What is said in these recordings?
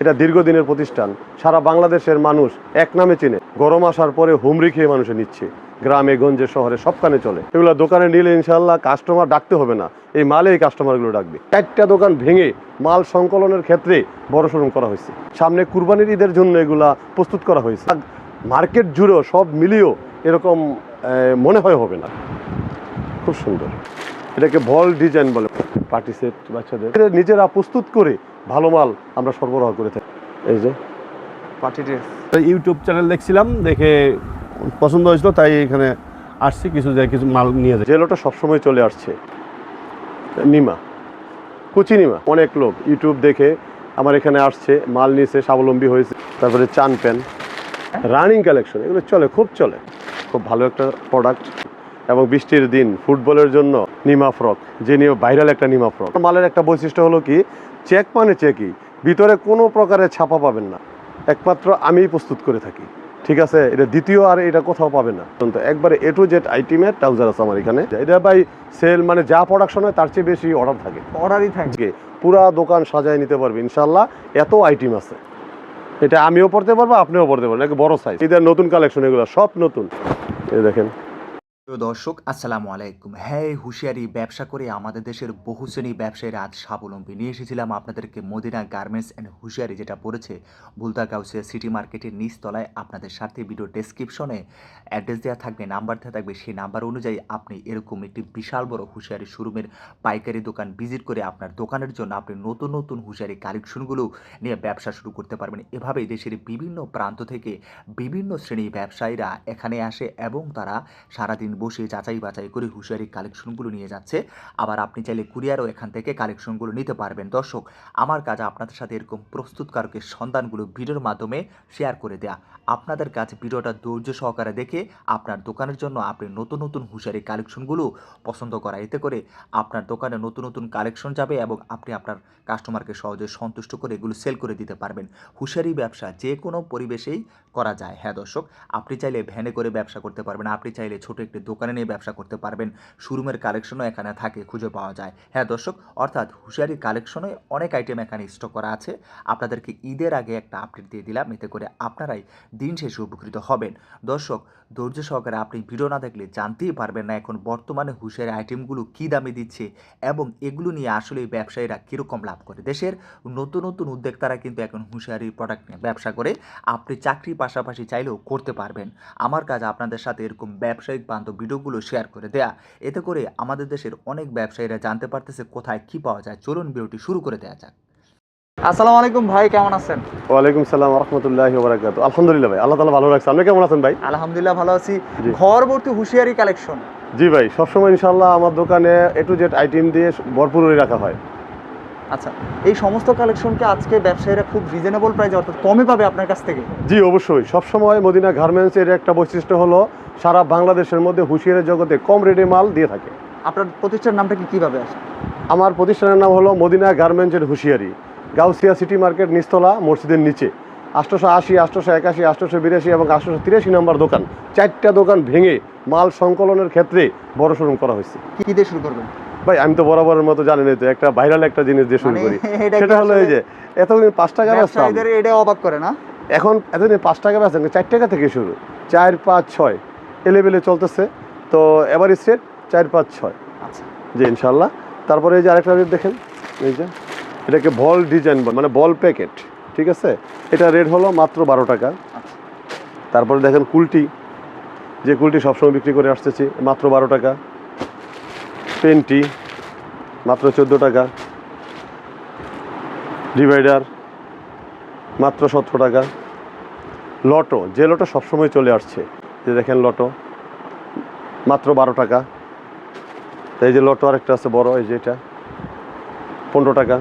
এটা দীর্ঘদিনের প্রতিষ্ঠান। সারা বাংলাদেশের মানুষ এক নামে চিনে। গরম আসার পরে হুমড়ি খেয়ে মানুষে নিচ্ছে। গ্রামে, গঞ্জে, শহরে সবখানে চলে। এগুলো দোকানে নিলে ইনশাল্লাহ কাস্টমার ডাকতে হবে না। এই মালে এই কাস্টমারগুলো ডাকবে। চারটা দোকান ভেঙে মাল সংকলনের ক্ষেত্রে বড় শোরুম করা হয়েছে। সামনে কুরবানির ঈদের জন্য এগুলা প্রস্তুত করা হয়েছে। মার্কেট জুড়েও সব মিলিয়েও এরকম মনে হয় হবে না। খুব সুন্দর। এটাকে ভল ডিজাইন বলে। পার্টি সেট বাচ্চাদের। নিজেরা প্রস্তুত করে ভালো মাল আমরা সরবরাহ করে থাকি। এই যে পার্টি ড্রেস ইউটিউব চ্যানেল দেখছিলাম, দেখে পছন্দ হয়েছিল, তাই এখানে আসছি, কিছু জায়গায় কিছু মাল নিয়ে যাই। জেলোটা সবসময় চলে আসছে। নিমা, কুচি নিমা, অনেক লোক ইউটিউব দেখে আমার এখানে আসছে, মাল নিয়েছে, স্বাবলম্বী হয়েছে। তারপরে চান প্যান রানিং কালেকশন, এগুলো চলে, খুব চলে। খুব ভালো একটা প্রোডাক্ট এবং বৃষ্টির দিন ফুটবলের জন্য নিমা ফ্রক যে নিয়ে ভাইরাল একটা নিমা ফ্রক। মালের একটা বৈশিষ্ট্য হলো কি চেক মানে চেকই ভিতরে কোনো প্রকারের ছাপা পাবেন না। একমাত্র আমিই প্রস্তুত করে থাকি। ঠিক আছে এটা দ্বিতীয় আর এটা কোথাও পাবে না। তো একবারে এ টু জেড আইটিমের ট্রাউজার আছে আমার এখানে। এটা ভাই সেল মানে যা প্রোডাকশন হয় তার চেয়ে বেশি অর্ডার থাকে। অর্ডারই থাকে। পুরা দোকান সাজায় নিতে পারবে ইনশাল্লাহ এত আইটেম আছে। এটা আমিও পড়তে পারব আপনিও পড়তে পারবেন বড় সাইজ এদের নতুন কালেকশন এগুলো সব নতুন। এই দেখেন। প্রিয় দর্শক, আসসালামু আলাইকুম। হ্যাঁ হুঁশিয়ারি, ব্যবসা করে আমাদের দেশের বহু শ্রেণি ব্যবসায়ীরা আজ স্বাবলম্বী। নিয়ে এসেছিলাম আপনাদেরকে মদিনা গার্মেন্টস অ্যান্ড হুঁশিয়ারি যেটা পড়েছে বুলতা গাউসিয়া সিটি মার্কেটের নিচতলায়। আপনাদের সাথে ভিডিও ডেসক্রিপশনে অ্যাড্রেস দেওয়া থাকবে, নাম্বার দেওয়া থাকবে। সেই নাম্বার অনুযায়ী আপনি এরকম একটি বিশাল বড় হুঁশিয়ারি শোরুমের পাইকারি দোকান ভিজিট করে আপনার দোকানের জন্য আপনি নতুন নতুন হুঁশিয়ারি কালেকশনগুলো নিয়ে ব্যবসা শুরু করতে পারবেন। এভাবেই দেশের বিভিন্ন প্রান্ত থেকে বিভিন্ন শ্রেণির ব্যবসায়ীরা এখানে আসে এবং তারা সারাদিন বসে যাচাই বাছাই করে হুঁশিয়ারি কালেকশনগুলো নিয়ে যাচ্ছে। আবার আপনি চাইলে কুরিয়ারও এখান থেকে কালেকশনগুলো নিতে পারবেন। দর্শক, আমার কাজ আপনাদের সাথে এরকম প্রস্তুতকারকের সন্ধানগুলো ভিডিওর মাধ্যমে শেয়ার করে দেয়া। আপনাদের কাছে ভিডিওটা ধৈর্য সহকারে দেখে আপনার দোকানের জন্য আপনি নতুন নতুন হুঁশিয়ারি কালেকশনগুলো পছন্দ করা। এতে করে আপনার দোকানে নতুন নতুন কালেকশন যাবে এবং আপনি আপনার কাস্টমারকে সহজে সন্তুষ্ট করে এগুলো সেল করে দিতে পারবেন। হুঁশিয়ারি ব্যবসা যে কোনো পরিবেশেই করা যায়। হ্যাঁ দর্শক, আপনি চাইলে ভ্যানে করে ব্যবসা করতে পারবেন। আপনি চাইলে ছোট একটি দোকানে নিয়ে ব্যবসা করতে পারবেন। শোরুমের কালেকশনও এখানে থাকে, খুঁজে পাওয়া যায়। হ্যাঁ দর্শক, অর্থাৎ হুঁশিয়ারি কালেকশনে অনেক আইটেম এখানে স্টক করা আছে। আপনাদেরকে ঈদের আগে একটা আপডেট দিয়ে দিলাম, এতে করে আপনারাই দিন শেষে উপকৃত হবেন। দর্শক, ধৈর্য সহকারে আপনি ভিডিও না দেখলে জানতেই পারবেন না এখন বর্তমানে হুঁশিয়ারি আইটেমগুলো কী দামে দিচ্ছে এবং এগুলো নিয়ে আসলে ব্যবসায়ীরা কীরকম লাভ করে। দেশের নতুন নতুন উদ্যোক্তারা কিন্তু এখন হুঁশিয়ারি প্রোডাক্ট নিয়ে ব্যবসা করে। আপনি চাকরির পাশাপাশি চাইলেও করতে পারবেন। আমার কাজ আপনাদের সাথে এরকম ব্যবসায়িক বান্ধব ভিডিওগুলো শেয়ার করে দেয়া। এতে করে আমাদের দেশের অনেক ব্যবসায়ীরা জানতে পারতেছে কোথায় কি পাওয়া যায়। চলুন ভিডিওটি শুরু করে দেওয়া যাক। আসসালামু আলাইকুম ভাই কেমন আছেন? ওয়ালাইকুম সালাম রহমতুল্লাহ বারাকাত আলহামদুলিল্লাহ ভাই আল্লাহ ভালো রাখছে। আপনি কেমন আছেন ভাই? আলহামদুলিল্লাহ ভালো আছি। ঘর ভর্তি হুঁশিয়ারি কালেকশন। জি ভাই সবসময় ইনশাল্লাহ আমার দোকানে এ টু জেড আইটেম দিয়ে ভরপুর করে রাখা হয়। আচ্ছা এই সমস্ত কালেকশনকে আজকে ব্যবসায়ীরা খুব রিজনেবল প্রাইসে অর্থাৎ কমে পাবে আপনার কাছ থেকে? জি অবশ্যই। সবসময় মদিনা গার্মেন্টসের একটা বৈশিষ্ট্য হলো সারা বাংলাদেশের মধ্যে হুঁশিয়ারের জগতে কম রেটে মাল দিয়ে থাকে। আপনার প্রতিষ্ঠানের নামটা কি কীভাবে আসে? আমার প্রতিষ্ঠানের নাম হলো মদিনা গার্মেন্টসের হুঁশিয়ারি। গাউসিয়া সিটি মার্কেট নিস্তলা মসজিদের নিচে। আষ্টশো আশি আষ্টশো একাশি আষ্টশো বিরাশি এবং আষ্টশো তিরাশি নম্বর দোকান। চারটা দোকান ভেঙে মাল সংকলনের ক্ষেত্রে বড় শোরুম করা হয়েছে। কি দিয়ে শুরু করবেন? ভাই আমি তো বরাবরের মতো জানেনই তো একটা ভাইরাল একটা জিনিস দিয়ে শুরু মানে করি। সেটা হলো এই যে এতদিন পাঁচ টাকা ব্যবসায়ীদের এটা অবাক করে না? এখন এতদিন পাঁচ টাকা বেচতাম চার টাকা থেকে শুরু চার পাঁচ ছয় এলেবেলে চলতেছে। তো এবার স্টেট চার পাঁচ ছয়। আচ্ছা। জি ইনশাল্লাহ তারপরে এই যে আরেকটা রেট দেখেন এই যে এটাকে বল ডিজাইন বল মানে বল প্যাকেট ঠিক আছে? এটা রেট হলো মাত্র বারো টাকা। আচ্ছা। তারপরে দেখেন কুলটি যে কুলটি সবসময় বিক্রি করে আসতেছি মাত্র বারো টাকা। পেনটি মাত্র চোদ্দ টাকা। ডিভাইডার মাত্র সতেরো টাকা। লটো, যে লটো সবসময় চলে আসছে, যে দেখেন লটো, মাত্র বারো টাকা। এই যে লটো আরেকটা আছে বড়, এই যে এটা, পনেরো টাকা।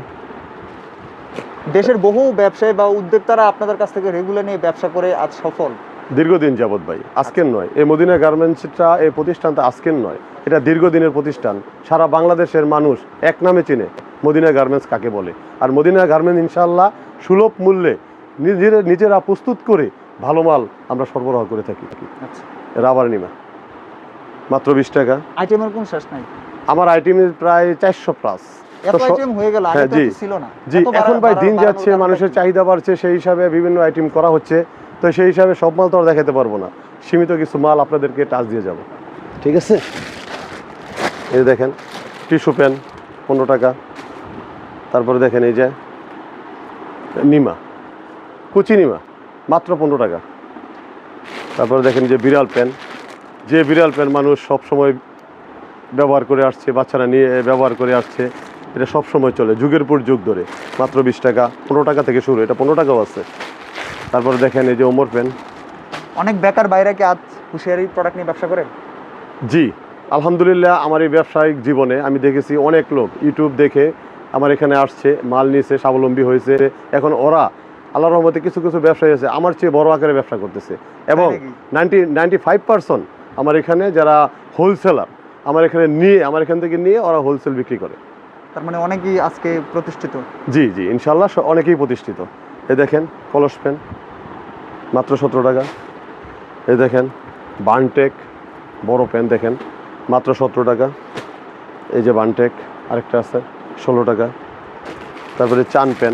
দেশের বহু ব্যবসায়ী বা উদ্যোক্তারা আপনাদের কাছ থেকে রেগুলার নিয়ে ব্যবসা করে আজ সফল। দীর্ঘদিন যাবত ভাই আজকের নয়। এই মদিনা গার্মেন্টসটা এই প্রতিষ্ঠানটা আজকের নয়। এটা দীর্ঘদিনের প্রতিষ্ঠান। সারা বাংলাদেশের মানুষ এক নামে চিনে মদিনা গার্মেন্টস কাকে বলে। আর মদিনা গার্মেন্টস ইনশাল্লাহ সুলভ মূল্যে নিজেরা নিজেরা প্রস্তুত করে ভালো মাল আমরা সরবরাহ করে থাকি। আচ্ছা। রাবার নিমা। মাত্র বিশ টাকা। আইটেমের কোন শেষ নাই? আমার আইটেমের প্রায় চারশো প্লাস। আইটেম হয়ে জি। এখন ভাই দিন যাচ্ছে মানুষের চাহিদা বাড়ছে সেই হিসাবে বিভিন্ন আইটেম করা হচ্ছে। তো সেই হিসাবে সব মাল তো আর দেখাতে পারব না। সীমিত কিছু মাল আপনাদেরকে টাচ দিয়ে যাব। ঠিক আছে? এই দেখেন টিস্যু প্যান পনেরো টাকা। তারপরে দেখেন এই যে নিমা কুচি নিমা মাত্র পনেরো টাকা। তারপরে দেখেন যে বিড়াল প্যান যে বিড়াল প্যান মানুষ সব সময় ব্যবহার করে আসছে বাচ্চারা নিয়ে ব্যবহার করে আসছে এটা সব সময় চলে। যুগের পর যুগ ধরে। মাত্র বিশ টাকা পনেরো টাকা থেকে শুরু। এটা পনেরো টাকাও আছে। তারপরে দেখেন এই যে ওমর পেন অনেক বেকার বাইরে কি আজ হুঁশিয়ারি প্রোডাক্ট নিয়ে ব্যবসা করে? জি আলহামদুলিল্লাহ আমার এই ব্যবসায়িক জীবনে আমি দেখেছি অনেক লোক ইউটিউব দেখে আমার এখানে আসছে মাল নিয়েছে স্বাবলম্বী হয়েছে। এখন ওরা আল্লাহ রহমতে কিছু কিছু ব্যবসায়ী আছে আমার চেয়ে বড় আকারে ব্যবসা করতেছে। এবং? নাইনটি নাইনটি ফাইভ পার্সেন্ট আমার এখানে যারা হোলসেলার আমার এখানে নিয়ে আমার এখান থেকে নিয়ে ওরা হোলসেল বিক্রি করে। তার মানে অনেকেই আজকে প্রতিষ্ঠিত। জি জি ইনশাল্লাহ অনেকেই প্রতিষ্ঠিত। এই দেখেন, কলস পেন, মাত্র সতেরো টাকা। এ দেখেন, বানটেক, বড় পেন দেখেন, মাত্র সতেরো টাকা। এই যে বানটেক, আরেকটা আছে, ষোলো টাকা। তারপরে চান পেন,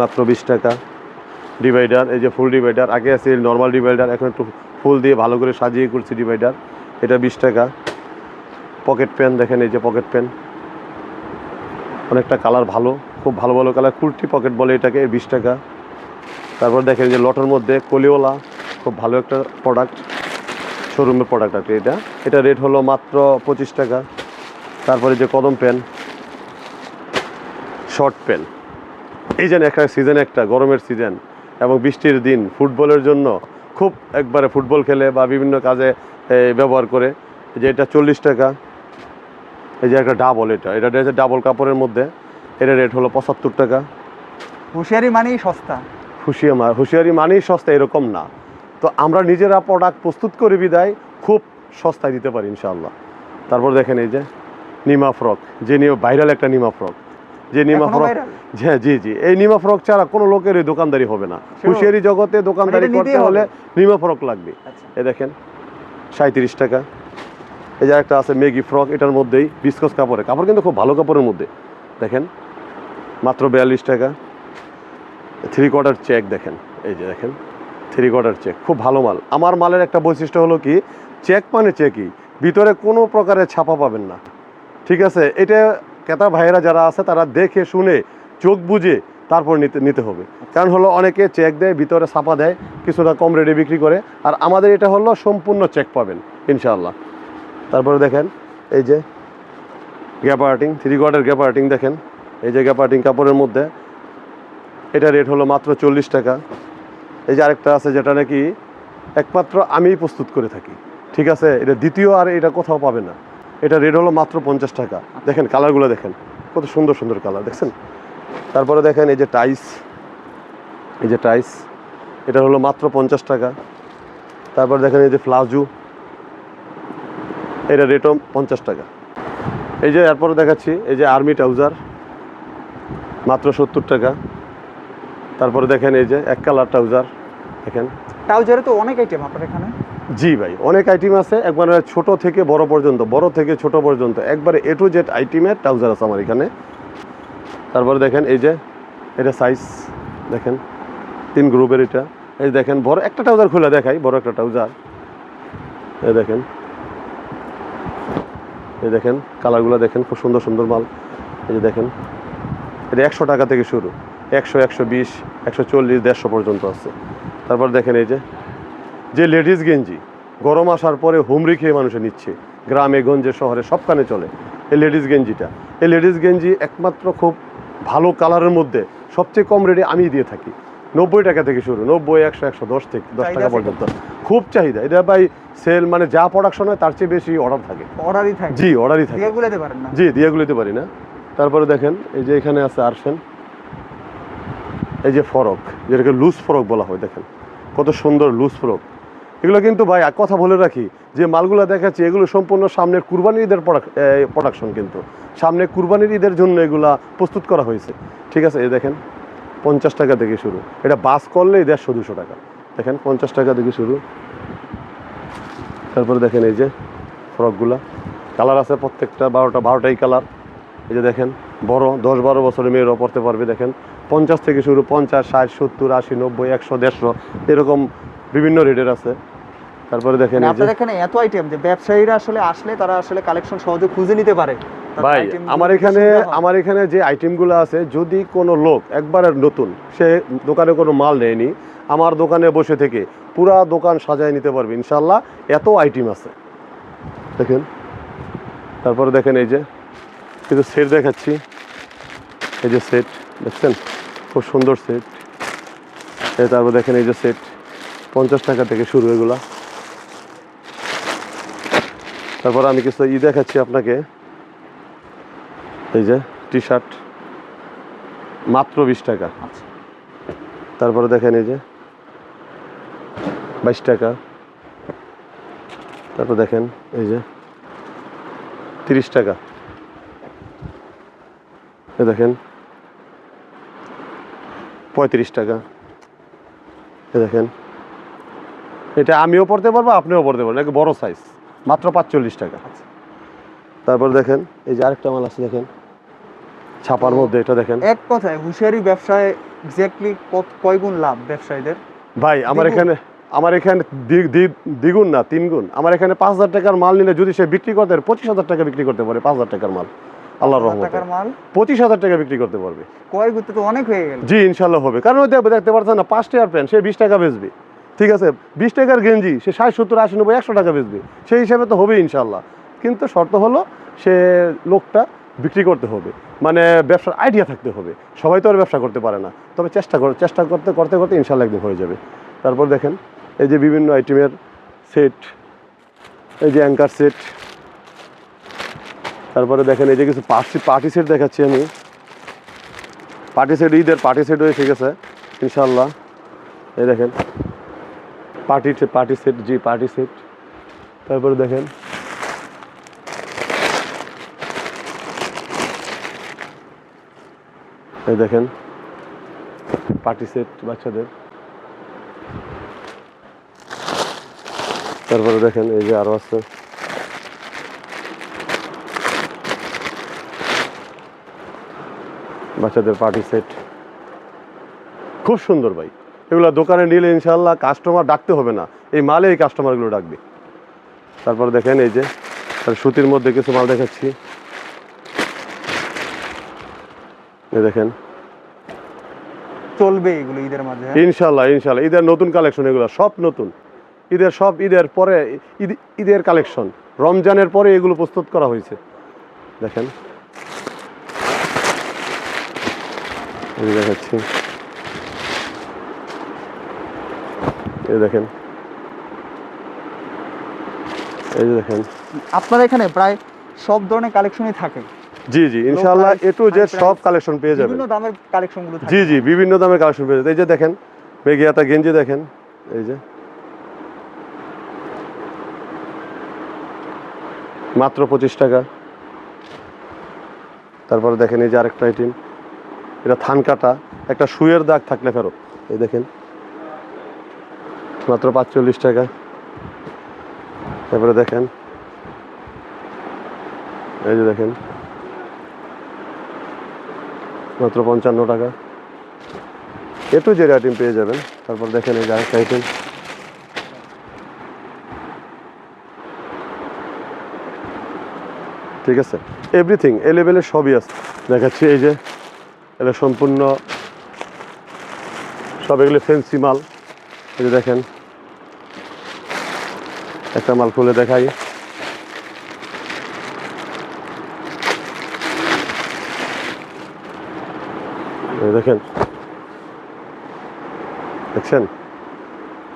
মাত্র বিশ টাকা। ডিভাইডার, এই যে ফুল ডিভাইডার, আগে আছে নর্মাল ডিভাইডার, এখন একটু ফুল দিয়ে ভালো করে সাজিয়ে করছি ডিভাইডার। এটা বিশ টাকা। পকেট পেন দেখেন, এই যে পকেট পেন। অনেকটা কালার ভালো। খুব ভালো ভালো কালার, কুর্তি পকেট বলে এটাকে বিশ টাকা। তারপর দেখেন যে লটের মধ্যে কলিওলা, খুব ভালো একটা প্রোডাক্ট শোরুমের প্রোডাক্ট আর এটা। এটা রেট হলো মাত্র পঁচিশ টাকা। তারপরে যে কদম পেন শর্ট পেন। এই যেন একটা সিজন একটা, গরমের সিজন এবং বৃষ্টির দিন, ফুটবলের জন্য খুব একবারে ফুটবল খেলে বা বিভিন্ন কাজে ব্যবহার করে। যে এটা চল্লিশ টাকা। এই যে একটা ডাবল এটা। এটা ডাবল কাপড়ের মধ্যে। এটা রেট হলো পঁচাত্তর টাকা। হুঁশিয়ারি মানেই সস্তা। হুঁশিয়ার হুঁশিয়ারি মানেই সস্তা এরকম না। তো আমরা নিজেরা প্রোডাক্ট প্রস্তুত করে বিদায় খুব সস্তায় দিতে পারি ইনশাআল্লাহ। তারপর দেখেন এই যে নিমা ফ্রক যে নিয়ে ভাইরাল একটা নিমা ফ্রক যে নিমা ফ্রক? হ্যাঁ জি জি এই নিমা ফ্রক ছাড়া কোনো লোকের দোকানদারি হবে না। হুঁশিয়ারি জগতে দোকানদারি করতে হলে নিমা ফ্রক লাগবে। আচ্ছা। এই দেখেন সাঁত্রিশ টাকা। এই যে একটা আছে মেগি ফ্রক এটার মধ্যেই বিস্কস কাপড়ে। কাপড় কিন্তু খুব ভালো কাপড়ের মধ্যে। দেখেন মাত্র বিয়াল্লিশ টাকা। থ্রি কোয়ার্টার চেক দেখেন। এই যে দেখেন থ্রি কোয়ার্টার চেক খুব ভালো মাল। আমার মালের একটা বৈশিষ্ট্য হলো কি চেক মানে চেকই ভিতরে কোনো প্রকারের ছাপা পাবেন না। ঠিক আছে? এটা ক্রেতা ভাইয়েরা যারা আছে, তারা দেখে, শুনে, চোখ বুঝে তারপর নিতে নিতে হবে। কারণ হলো অনেকে চেক দেয়, ভিতরে ছাপা দেয়, কিছুটা কম রেটে বিক্রি করে। আর আমাদের এটা হলো সম্পূর্ণ চেক পাবেন, ইনশাআল্লাহ। তারপরে দেখেন, এই যে গ্যাপার্টিং থ্রি কোয়ার্টার গ্যাপার্টিং দেখেন। এই যে গ্যাপার্টিং কাপড়ের মধ্যে। এটা রেট হলো মাত্র চল্লিশ টাকা। এই যে আরেকটা আছে যেটা নাকি একমাত্র আমিই প্রস্তুত করে থাকি। ঠিক আছে? এটা দ্বিতীয় আর এটা কোথাও পাবে না। এটা রেট হলো মাত্র পঞ্চাশ টাকা। দেখেন কালারগুলো দেখেন। কত সুন্দর সুন্দর কালার, দেখছেন? তারপরে দেখেন এই যে টাইস। এই যে টাইস। এটা হলো মাত্র পঞ্চাশ টাকা। তারপর দেখেন এই যে ফ্লাজু এটা রেটও পঞ্চাশ টাকা। এই যে এরপরে দেখাচ্ছি, এই যে আর্মি ট্রাউজার। মাত্র সত্তর টাকা। তারপরে দেখেন এই যে এক কালার ট্রাউজার দেখেন। ট্রাউজারে তো অনেক আইটেম আপনার এখানে। জি ভাই অনেক আইটেম আছে একবারে ছোট থেকে বড় পর্যন্ত বড় থেকে ছোট পর্যন্ত একবারে এ টু জেড আইটেমের ট্রাউজার আছে আমার এখানে। তারপরে দেখেন এই যে এটা সাইজ দেখেন তিন গ্রুপের এটা। এই দেখেন বড় একটা ট্রাউজার খুলে দেখাই বড় একটা ট্রাউজার। এই দেখেন। এই দেখেন কালারগুলো দেখেন খুব সুন্দর সুন্দর মাল। এই যে দেখেন এটা একশো টাকা থেকে শুরু। একশো একশো বিশ একশো চল্লিশ দেড়শো পর্যন্ত আছে। তারপর দেখেন এই যে যে লেডিস গেঞ্জি গরম আসার পরে হুমড়ি খেয়ে মানুষে নিচ্ছে। গ্রামে গঞ্জে শহরে সবখানে চলে এই লেডিস গেঞ্জিটা। এই লেডিস গেঞ্জি একমাত্র খুব ভালো কালারের মধ্যে সবচেয়ে কম রেটে আমি দিয়ে থাকি। নব্বই টাকা থেকে শুরু নব্বই একশো একশো দশ থেকে দশ টাকা পর্যন্ত। খুব চাহিদা। এটা ভাই সেল মানে যা প্রোডাকশন হয় তার চেয়ে বেশি অর্ডার থাকে। অর্ডারই থাকে। জি অর্ডারই থাকে। দিয়ে গুলাতে পারেন না? জি দিয়ে দিতে পারি না। তারপরে দেখেন, এই যে এখানে আছে আরশান এই যে ফরক, যেটাকে লুজ ফরক বলা হয়, দেখেন, কত সুন্দর লুজ ফরক। এগুলো কিন্তু ভাই এক কথা বলে রাখি, যে মালগুলো দেখাচ্ছি, এগুলো সম্পূর্ণ সামনের কুরবানির ঈদের প্রোডাকশন কিন্তু। সামনে কুরবানির ঈদের জন্য এগুলা প্রস্তুত করা হয়েছে। ঠিক আছে, এই দেখেন, পঞ্চাশ টাকা থেকে শুরু। এটা বাস করলেই দেড়শো, দুশো টাকা। দেখেন, পঞ্চাশ টাকা থেকে শুরু। তারপরে দেখেন এই যে ফ্রকগুলা। কালার আছে প্রত্যেকটা, বারোটা, বারোটাই কালার। এই যে দেখেন বড় দশ বারো বছরের মেয়েরাও পড়তে পারবে দেখেন। পঞ্চাশ থেকে শুরু পঞ্চাশ ষাট সত্তর আশি নব্বই একশো দেড়শো এরকম বিভিন্ন রেটের আছে। তারপরে দেখেন মানে আপনার এখানে এত আইটেম যে ব্যবসায়ীরা আসলে আসলে তারা আসলে কালেকশন সহজে খুঁজে নিতে পারে। ভাই আমার এখানে আমার এখানে যে আইটেমগুলো আছে যদি কোনো লোক একবারে নতুন সে দোকানে কোনো মাল নেয়নি আমার দোকানে বসে থেকে পুরা দোকান সাজায় নিতে পারবে ইনশাল্লাহ এত আইটেম আছে। দেখেন তারপরে দেখেন এই যে কিছু সেট দেখাচ্ছি। এই যে সেট দেখছেন? খুব সুন্দর সেট তারপর দেখেন এই যে সেট পঞ্চাশ টাকা থেকে শুরু এগুলা। তারপর আমি কিছু ই দেখাচ্ছি আপনাকে। এই যে টি শার্ট মাত্র বিশ টাকা। আচ্ছা। তারপরে দেখেন এই যে বাইশ টাকা। তারপর দেখেন এই যে তিরিশ টাকা। এ দেখেন। পঁয়ত্রিশ টাকা। এ দেখেন। এটা আমিও পড়তে পারব আপনিও পড়তে পারবেন। এক বড় সাইজ মাত্র পাঁচচল্লিশ টাকা। আচ্ছা। তারপর দেখেন এই যে আরেকটা মাল আছে দেখেন। ছাপার মধ্যে এটা দেখেন। এক কথায় হুঁশিয়ারি ব্যবসায় এক্স্যাক্টলি কয় গুণ লাভ ব্যবসায়ীদের? ভাই আমার এখানে আমার এখানে দ্বি- দ্বি- দ্বিগুণ না তিন গুণ আমার এখানে পাঁচ হাজার টাকার মাল নিলে যদি সে বিক্রি করতে পারে পঁচিশ হাজার টাকা বিক্রি করতে পারে পাঁচ হাজার টাকার মাল। আল্লাহর রহমতে। পঁচিশ হাজার টাকা বিক্রি করতে পারবে। কয় গুতে তো অনেক হয়ে গেল। জি ইনশাল্লাহ হবে। কারণ ওই দেখবে দেখতে পাচ্ছেন না পাঁচ টাকার প্যান্ট সে বিশ টাকা বেচবে। ঠিক আছে? বিশ টাকার গেঞ্জি সে ষাট সত্তর আশি নব্বই একশো টাকা বেচবে। সেই হিসাবে তো হবে ইনশাল্লাহ কিন্তু শর্ত হলো সে লোকটা বিক্রি করতে হবে। মানে ব্যবসার আইডিয়া থাকতে হবে। সবাই তো আর ব্যবসা করতে পারে না। তবে চেষ্টা করে চেষ্টা করতে করতে করতে ইনশাল্লাহ একদিন হয়ে যাবে। তারপর দেখেন এই যে বিভিন্ন আইটেমের সেট এই যে অ্যাঙ্কার সেট তারপরে দেখেন এই যে কিছু পার্টি পার্টি সেট দেখাচ্ছি আমি। পার্টি সেট, ঈদের পার্টি সেট হয়ে ঠিক আছে ইনশাল্লাহ এই দেখেন, পার্টি পার্টি সেট, জি, পার্টি সেট। তারপরে দেখেন, এই দেখেন, পার্টি সেট বাচ্চাদের। তারপরে দেখেন, এই যে আরও আছে। বাচ্চাদের পার্টি সেট খুব সুন্দর ভাই। এগুলো দোকানে নিলে ইনশাল্লাহ কাস্টমার ডাকতে হবে না। এই মালে এই কাস্টমারগুলো ডাকবে। তারপর দেখেন এই যে সুতির মধ্যে কিছু মাল দেখাচ্ছি। দেখেন। চলবে এগুলো ঈদের মাঝে হ্যাঁ? ইনশাল্লাহ ইনশাল্লাহ ঈদের নতুন কালেকশন এগুলো সব নতুন। ঈদের সব ঈদের পরে ঈদ ঈদের কালেকশন রমজানের পরে এগুলো প্রস্তুত করা হয়েছে। দেখেন এই যে দেখাচ্ছি। এই দেখেন। এই যে দেখেন। আপনার এখানে প্রায় সব ধরনের কালেকশনই থাকে। জি জি ইনশাল্লাহ এ টু জেড সব কালেকশন পেয়ে যাবেন। বিভিন্ন দামের কালেকশনগুলো জি জি বিভিন্ন দামের কালেকশন পেয়ে যাবেন। এই যে দেখেন মেঘিয়াতা গেঞ্জি দেখেন। এই যে। মাত্র পঁচিশ টাকা। তারপরে দেখেন এই যে আরেকটা আইটেম এটা থান কাটা, একটা শুয়ের দাগ থাকলে ফেরত এই দেখেন, মাত্র পাঁচচল্লিশ টাকা। তারপরে দেখেন, এই যে দেখেন, মাত্র পঞ্চান্ন টাকা। একটু জেড আইটেম পেয়ে যাবেন। তারপর দেখেন এই আরেকটা ঠিক আছে? এভরিথিং এ লেভেলের সবই আছে। দেখাচ্ছি এই যে এটা সম্পূর্ণ সব এগুলো ফেন্সি মাল। যে দেখেন। একটা মাল খুলে দেখাই। দেখেন। দেখছেন?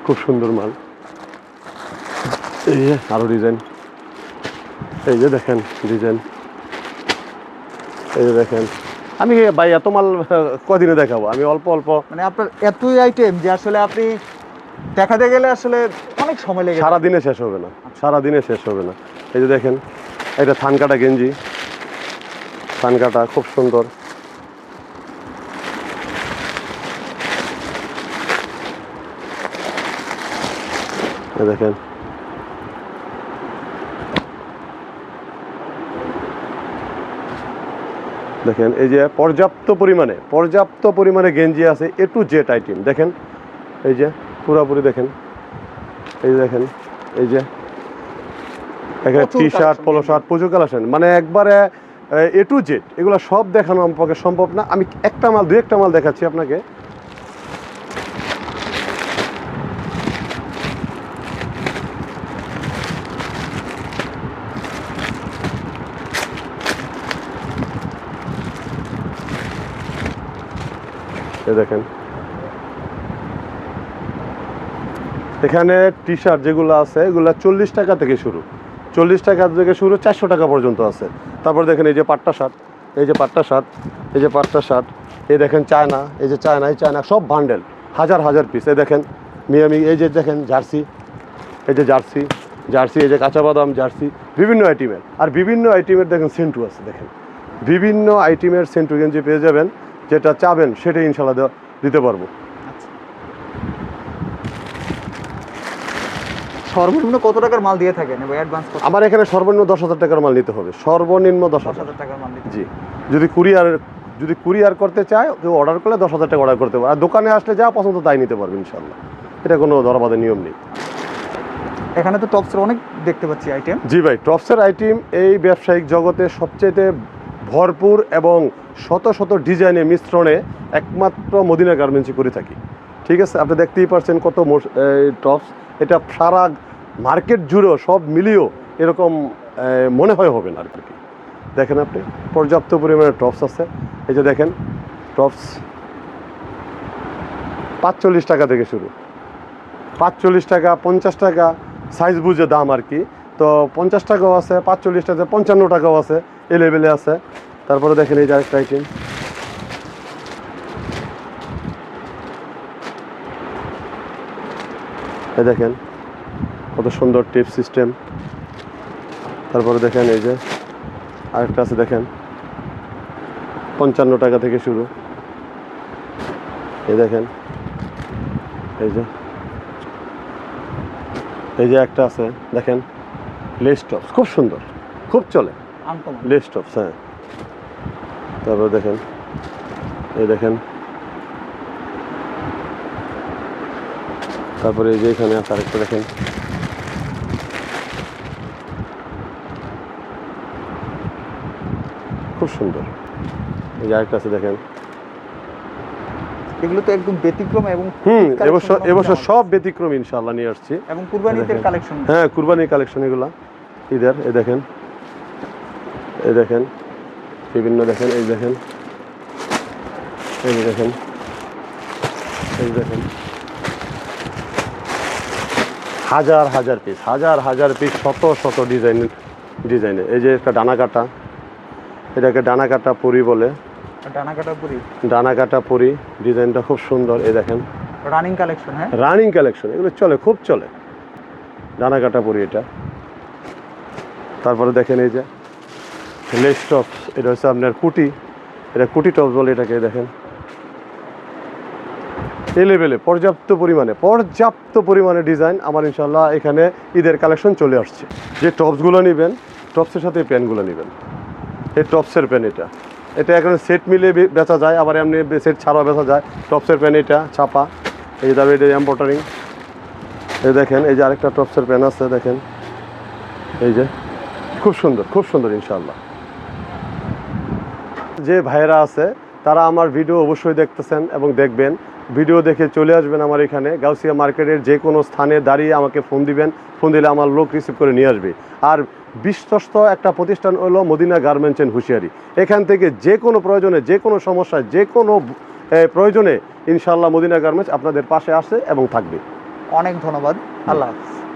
খুব সুন্দর মাল। এই যে আরও ডিজাইন এই যে দেখেন ডিজাইন এই যে দেখেন। আমি ভাই এত মাল কদিনে দেখাবো? আমি অল্প অল্প। মানে আপনার এতই আইটেম যে আসলে আপনি দেখাতে গেলে আসলে অনেক সময় লেগে সারা দিনে শেষ হবে না। সারা দিনে শেষ হবে না। এই যে দেখেন এটা থান কাটা গেঞ্জি। থান কাটা খুব সুন্দর। দেখেন দেখেন এই যে পর্যাপ্ত পরিমাণে পর্যাপ্ত পরিমাণে গেঞ্জি আছে এ টু জেড আইটেম দেখেন এই যে পুরাপুরি দেখেন এই দেখেন এই যে এখানে T shirt polo polo shirt প্রচুর কালেকশন। মানে একবারে এ টু জেড এগুলো সব দেখানো আমার পক্ষে সম্ভব না। আমি একটা মাল দু একটা মাল দেখাচ্ছি আপনাকে। এই দেখেন। এখানে টি শার্ট যেগুলো আছে, এগুলো চল্লিশ টাকা থেকে শুরু। চল্লিশ টাকা থেকে শুরু, চারশো টাকা পর্যন্ত আছে। তারপর দেখেন এই যে পাট্টা শার্ট এই যে পাট্টা শার্ট এই যে পাট্টা শার্ট এই দেখেন চায়না এই যে চায়না এই চায়না সব বান্ডেল হাজার হাজার পিস এই দেখেন মিয়ামি এই যে দেখেন জার্সি, এই যে জার্সি জার্সি, এই যে কাঁচা বাদাম, জার্সি, বিভিন্ন আইটেমের আর বিভিন্ন আইটেমের দেখেন সেন্টু আছে, দেখেন। বিভিন্ন আইটেমের সেন্টু গেঞ্জি পেয়ে যাবেন। যেটা চাবেন সেটাই ইনশাল্লাহ দেওয়া- দিতে পারব। সর্বনিম্ন কত টাকার মাল দিয়ে থাকেন অ্যাডভান্স আমার এখানে সর্বনিম্ন দশ হাজার টাকার মাল নিতে হবে। সর্বনিম্ন দশ হাজার। টাকার মাল জি। যদি কুরিয়ার যদি কুরিয়ার করতে চায় কেউ অর্ডার করলে দশ হাজার টাকা অর্ডার করতে পারে আর দোকানে আসলে যা পছন্দ তাই নিতে পারবে ইনশাল্লাহ। এটা কোনো ধরাবাদের নিয়ম নেই। এখানে তো টপসের অনেক দেখতে পাচ্ছি আইটেম জি ভাই টপসের আইটেম এই ব্যবসায়িক জগতে সবচেয়ে ভরপুর এবং শত শত ডিজাইনের মিশ্রণে একমাত্র মদিনা গার্মেন্টসই করে থাকি। ঠিক আছে? আপনি দেখতেই পারছেন কত টপস এটা সারা মার্কেট জুড়েও সব মিলিয়েও এরকম মনে হয় হবে না আর কি। দেখেন আপনি, পর্যাপ্ত পরিমাণে টপস আছে। এই যে দেখেন টপস পাঁচচল্লিশ টাকা থেকে শুরু। পাঁচচল্লিশ টাকা, পঞ্চাশ টাকা সাইজ বুঝে দাম আর কি। তো পঞ্চাশ টাকাও আছে পাঁচচল্লিশ টাকা পঞ্চান্ন টাকাও আছে এ লেভেলে আছে। তারপরে দেখেন এই যে আরেকটা আইটেম এই দেখেন, কত সুন্দর টিপ সিস্টেম তারপরে দেখেন এই যে আরেকটা আছে, দেখেন। পঞ্চান্ন টাকা থেকে শুরু। এই দেখেন, এই যে। এই যে একটা আছে, দেখেন। লেস টপস খুব সুন্দর খুব চলে। লেস টপস হ্যাঁ। তারপর দেখেন এই দেখেন। তারপরে এই যে এখানে আরেকটা দেখেন। খুব সুন্দর। এই যে আরেকটা আছে দেখেন। এগুলো তো একদম ব্যতিক্রম এবং হুম এবছর এবছর সব ব্যতিক্রম ইনশাল্লাহ নিয়ে আসছি। এবং কুরবানিদের কালেকশন হ্যাঁ কুরবানি কালেকশন এগুলা। ঈদের এ দেখেন। এ দেখেন বিভিন্ন দেখেন এই দেখেন। এই দেখেন এই দেখেন। হাজার হাজার পিস হাজার হাজার পিস শত শত ডিজাইন ডিজাইনে এই যে একটা ডানা কাটা এটাকে ডানা কাটা পরি বলে। ডানা কাটা পুরি? ডানা কাটা পরি ডিজাইনটা খুব সুন্দর এই দেখেন। রানিং কালেকশন হ্যাঁ? রানিং কালেকশন এগুলো চলে খুব চলে। ডানা কাটা পরি এটা। তারপরে দেখেন এই যে লেস টপস, এটা হচ্ছে আপনার কুটি, এটা কুটি টপস বলে এটাকে দেখেন। এই লেভেলে পর্যাপ্ত পরিমাণে পর্যাপ্ত পরিমাণে ডিজাইন আমার ইনশাল্লাহ এখানে ঈদের কালেকশন চলে আসছে। যে টপসগুলো নেবেন, টপসের সাথে প্যান্টগুলো নেবেন। এই টপসের প্যান্ট এটা। এটা এখন সেট মিলে বেচা যায়, আবার এমনি সেট ছাড়াও বেচা যায়। টপসের প্যান্ট এটা, ছাপা। এই দাবি এটা এম্পোটারিং এই দেখেন, এই যে আরেকটা টপসের প্যান আছে, দেখেন। এই যে খুব সুন্দর খুব সুন্দর ইনশাল্লাহ যে ভাইয়েরা আছে, তারা আমার ভিডিও অবশ্যই দেখতেছেন এবং দেখবেন। ভিডিও দেখে চলে আসবেন আমার এখানে। গাউসিয়া মার্কেটের যে কোনো স্থানে দাঁড়িয়ে আমাকে ফোন দিবেন। ফোন দিলে আমার লোক রিসিভ করে নিয়ে আসবে। আর বিশ্বস্ত একটা প্রতিষ্ঠান হলো মদিনা গার্মেন্টস অ্যান্ড হুঁশিয়ারি। এখান থেকে যে কোনো প্রয়োজনে, যে কোনো সমস্যায়, যে কোনো প্রয়োজনে ইনশাল্লাহ মদিনা গার্মেন্টস আপনাদের পাশে আসে এবং থাকবে। অনেক ধন্যবাদ। আল্লাহ হাফিজ।